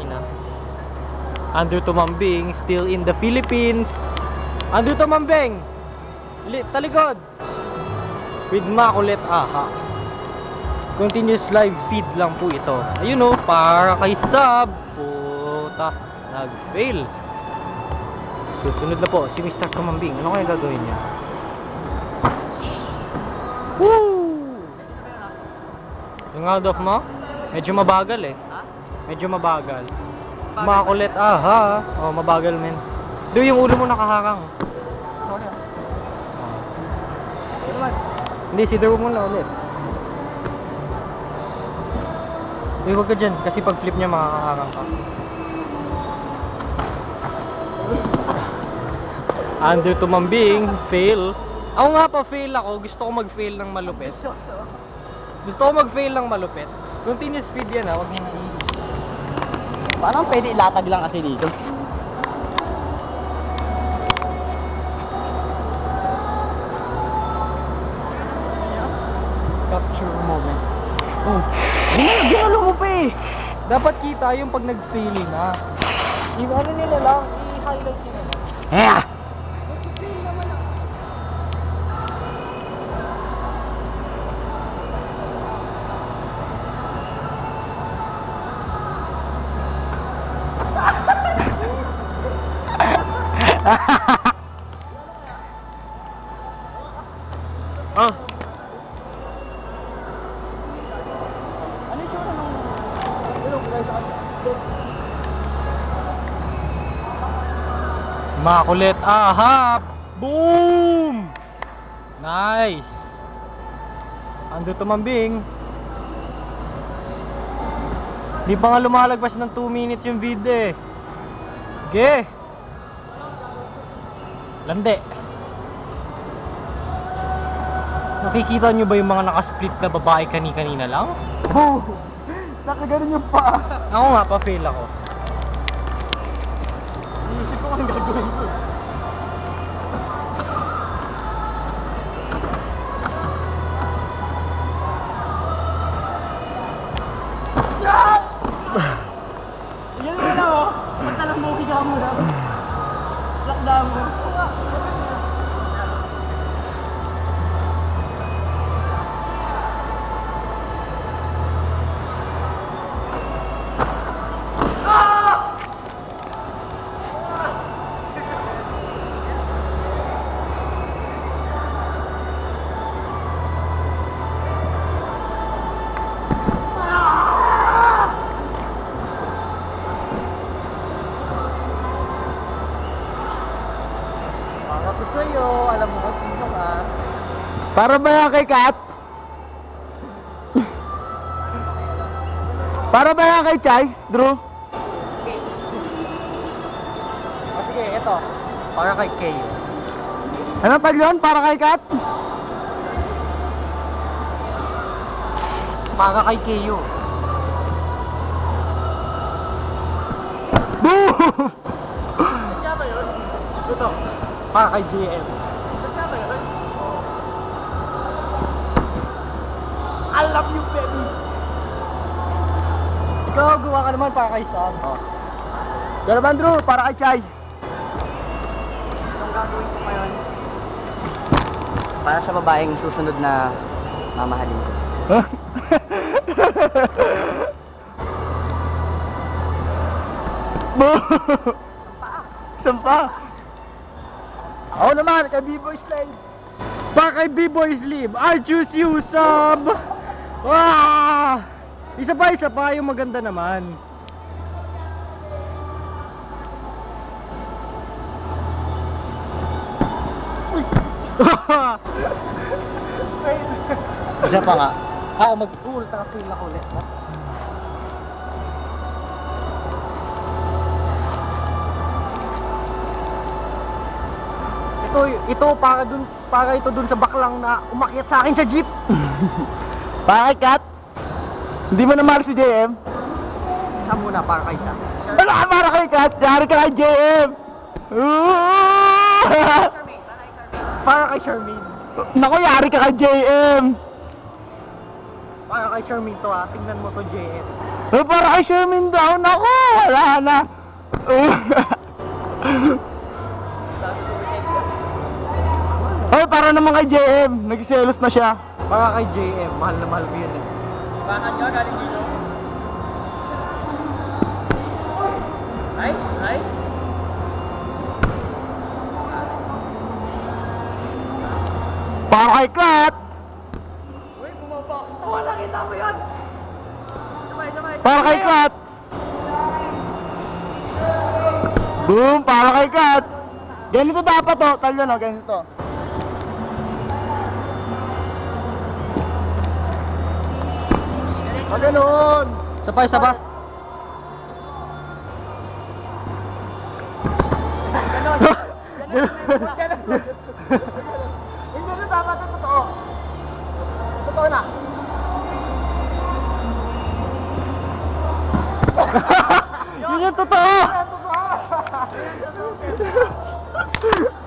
ina. Andrew Tumambing, still in the Philippines. Andrew Tumambing! Li talikod! With Makulit Aha. Continuous live feed lang po ito. Ayun o, para kay sub. Puta, nag-fail. Susunod na po, si Mr. Tumambing. Ano kaya gagawin niya? Woo! Yung out of mo? Medyo mabagal eh. Medyo mabagal. Makulit, aha. Oh, mabagal men. Do yung ulo mo nakaharang. Sorry. Oh. naman. Hindi, sidaw mo na ulit. Eh, huwag ka dyan. Kasi pag flip niya, makakaharang ka. Under tumambing, fail. Ako nga pa, fail ako. Gusto ko mag-fail ng malupit. Gusto ko mag-fail ng malupit. Continuous speed yan ha, huwag mo Parang pwede ilatag lang kasi dito. Capture moment. Oh. Ano, ginalo mo pa eh. Dapat kita yung pag nag-fail na. Yung ano nila lang, i-highlight nila lang. Eh! Nag-fail naman ah. Ah. Ano yung tsura nung... Makulit ahap! Boom! Nice! Ando tumambing. Di pa nga lumalagpas ng 2 minutes yung video eh. Ge! Lande. Nakikita nyo ba yung mga nakasplit na babae kani-kanina lang? Oh! Nakaganon yung paa. Ako nga, pa-fail ako. Iisip ko ang gagawin ko. Yan mo na oh. Pagtalang mo, higa mo na. Lockdown mo. Para ba yan kay Kat? Para ba yan kay Chay, Drew? O sige, ito. Para kay Kay. Anong tag yun? Para kay Kat? Para kay Kayo. Boom! Sadya ba yun? Ito, para kay JM. Sadya ba yun? I love you, baby! Ikaw, gawa ka naman para kay Sam. Oh. Yan naman, Drew, para kay Chay. Anong gagawin ko ngayon? Para sa babaeng susunod na mamahalin ko. Boom! Sampa. Ako naman, kay B-Boy Slave. Para kay B-Boy Slave, I choose you, sub! Wow! Isa pa, isa pa, yung maganda naman. Isa pa nga. Ako mag-cool, taka-feel ako ulit. Ito, ito para dun, para ito dun sa baklang na umakyat sa akin sa jeep. para kay Kat? Hindi mo na mahal si JM? Isa muna para kay Kat. Wala ka para kay Kat, yari ka kay JM! Para kay Charmaine. Naku, yari ka kay JM! Para kay Charmaine to ha. Tingnan mo to, JM. Eh, para kay Sherman down ako. Wala na. Ay, para naman kay JM. Nagselos na siya. Para kay JM, mahal na mahal ko yun eh. Bakit ka galing dito? Ay, ay. Para kay Kat. Uy, bumaba. Oh, nakita mo yun. Sabay, sabay. Para kay Kat. Boom, para kay Kat. Ganito dapat to. Talyo no, ganito. Ah, ganun. Isa pa, isa pa. Hindi na dapat ito totoo. Totoo na. Yun yung totoo!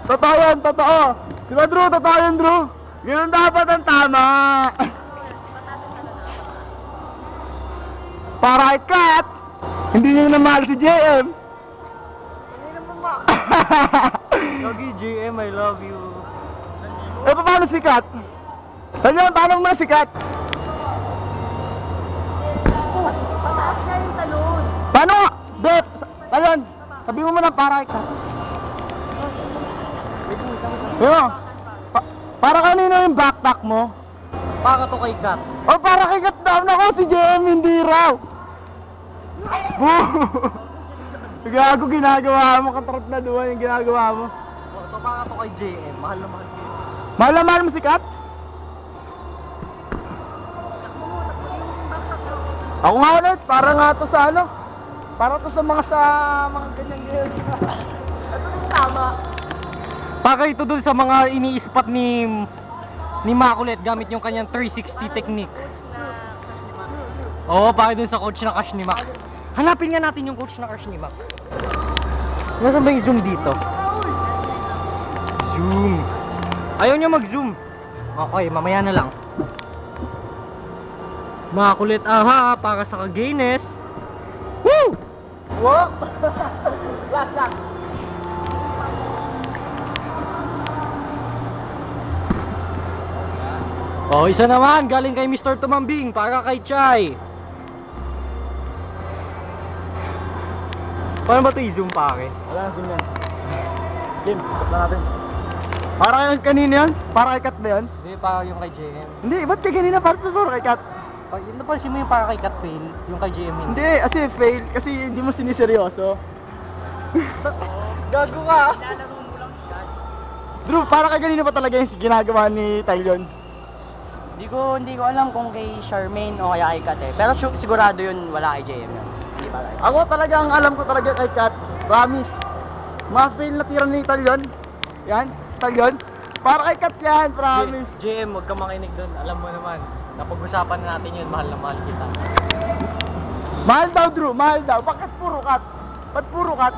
totoo yan, totoo. Di ba Drew, totoo yan Drew? Ganun dapat ang tama. Para kay Kat, hindi niyo na mahal si JM. Hindi naman ba? Yogi JM, I love you. eh, paano si Kat? Tanong, tanong mo si Kat. Pataas nga yung talon. Paano? Bep, ayun, sabi mo muna para kay Kat. Yo, pa para kanino yung backpack mo? Para to kay Kat. O para kay Kat daw na si JM hindi raw. Gago ginagawa mo, katrot na duwa yung ginagawa mo. Oh, Ito para to kay JM, mahal na mahal ko. Mahal na mahal mo si Kat? Ako nga ulit, para nga to sa ano? Para to sa mga sa mga ganyan ganyan. Ito yung tama. Para ito dun sa mga iniispat ni ni Makulet gamit yung kanyang 360 technique. Oo, para dun sa coach na crush ni Mac. Hanapin nga natin yung coach ni Mac. Nasaan ba yung zoom dito? Zoom. Ayaw niya mag-zoom. Okay, mamaya na lang. Makulit aha para sa kagayness. Woo! Wow! last, last. Oh, isa naman galing kay Mr. Tumambing para kay Chai. Paano ba ito i-zoom pare? Wala na zoom yan. Game, stop na natin. Para kay kanina yan? Para kay Kat ba yan? Hindi, para yung kay JM. Hindi, ba't kay kanina? Para para kay Kat? Pag napansin mo yung para kay Cat fail, yung kay JM hindi. Hindi, kasi fail. Kasi hindi mo siniseryoso. Gago ka. Lang. Drew, para kay kanina pa talaga yung ginagawa ni Tylon? Hindi ko, hindi ko alam kung kay Charmaine o kaya kay Kat eh. Pero su- sigurado yun, wala kay JM yun. Ako talaga, ang alam ko talaga kay Kat, promise. Mga fail na tira ni Tylon. Yan, Tylon. Para kay Kat yan, promise. J- JM, huwag ka makinig doon. Alam mo naman, napag-usapan na natin yun, mahal na mahal kita. Mahal daw, Drew, mahal daw. Bakit puro Kat? Ba't puro Kat?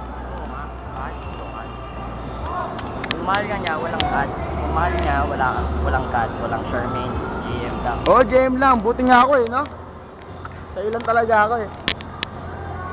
Kung mahal ka niya, walang cut. Kung mahal niya, wala, walang cut, walang Charmaine, GM lang. Oh, JM lang. Buti nga ako eh, no? Sa'yo lang talaga ako eh.